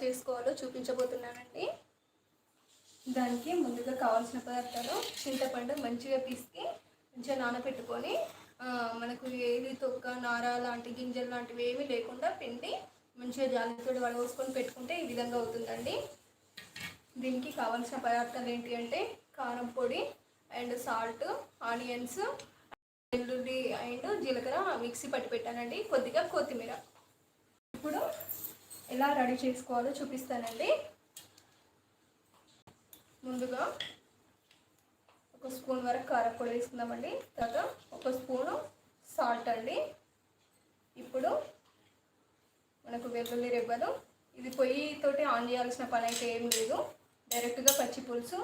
చేసుకోవాలో చూపించబోతున్నానండి. దానికి ముందుగా కావాల్సిన పదార్థాలు చింతపండు మంచిగా పిసికి మంచిగా నానబెట్టుకొని మనకు ఏది తొక్క నార లాంటి గింజలు లాంటివి ఏమీ లేకుండా పిండి మంచిగా జాలితో వడవోసుకొని పెట్టుకుంటే ఈ విధంగా అవుతుందండి. దీనికి కావాల్సిన పదార్థాలు ఏంటి అంటే కారం పొడి అండ్ సాల్ట్ ఆనియన్స్ వెల్లుల్లి అండ్ జీలకర్ర మిక్సీ పట్టి పెట్టానండి. కొద్దిగా కొత్తిమీర. ఇప్పుడు ఎలా రెడీ చేసుకోవాలో చూపిస్తానండి. ముందుగా ఒక స్పూన్ వరకు కారం కారపొడి వేసుకుందామండి. తర్వాత ఒక స్పూను సాల్ట్ అండి. ఇప్పుడు మనకు వెల్లుల్లి రెబ్బలు. ఇది పొయ్యితోటి ఆన్ చేయాల్సిన పని అయితే ఏం లేదు. డైరెక్ట్గా పచ్చి పులుసు.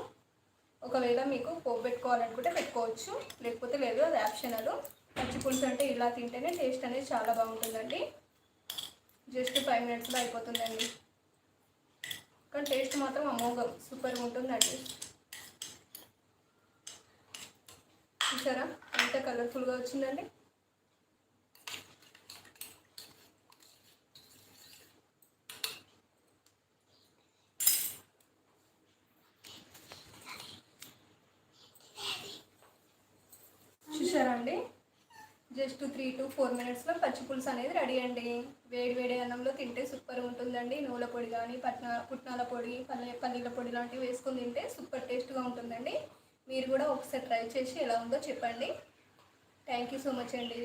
ఒకవేళ మీకు పోపు పెట్టుకోవాలనుకుంటే పెట్టుకోవచ్చు. లేకపోతే లేదు అది ఆప్షనల్. పచ్చి పులుసు అంటే ఇలా తింటేనే టేస్ట్ అనేది చాలా బాగుంటుందండి. జస్ట్ ఫైవ్ మినిట్స్లో అయిపోతుందండి. కానీ టేస్ట్ మాత్రం అమోఘం సూపర్గా ఉంటుందండి. చూసారా? ఎంత కలర్ఫుల్గా వచ్చిందండి. చూసారా అండి? జస్ట్ త్రీ టు ఫోర్ మినిట్స్లో పచ్చి పులుసు అనేది రెడీ అండి. వేడి వేడి అన్నంలో తింటే సూపర్ ఉంటుందండి. నువ్వుల పొడి కానీ పట్న పుట్నాల పొడి పల్లె పల్లీల పొడి లాంటివి వేసుకొని తింటే సూపర్ టేస్ట్గా ఉంటుందండి. మీరు కూడా ఒకసారి ట్రై చేసి ఎలా ఉందో చెప్పండి. థ్యాంక్ యూ సో మచ్ అండి.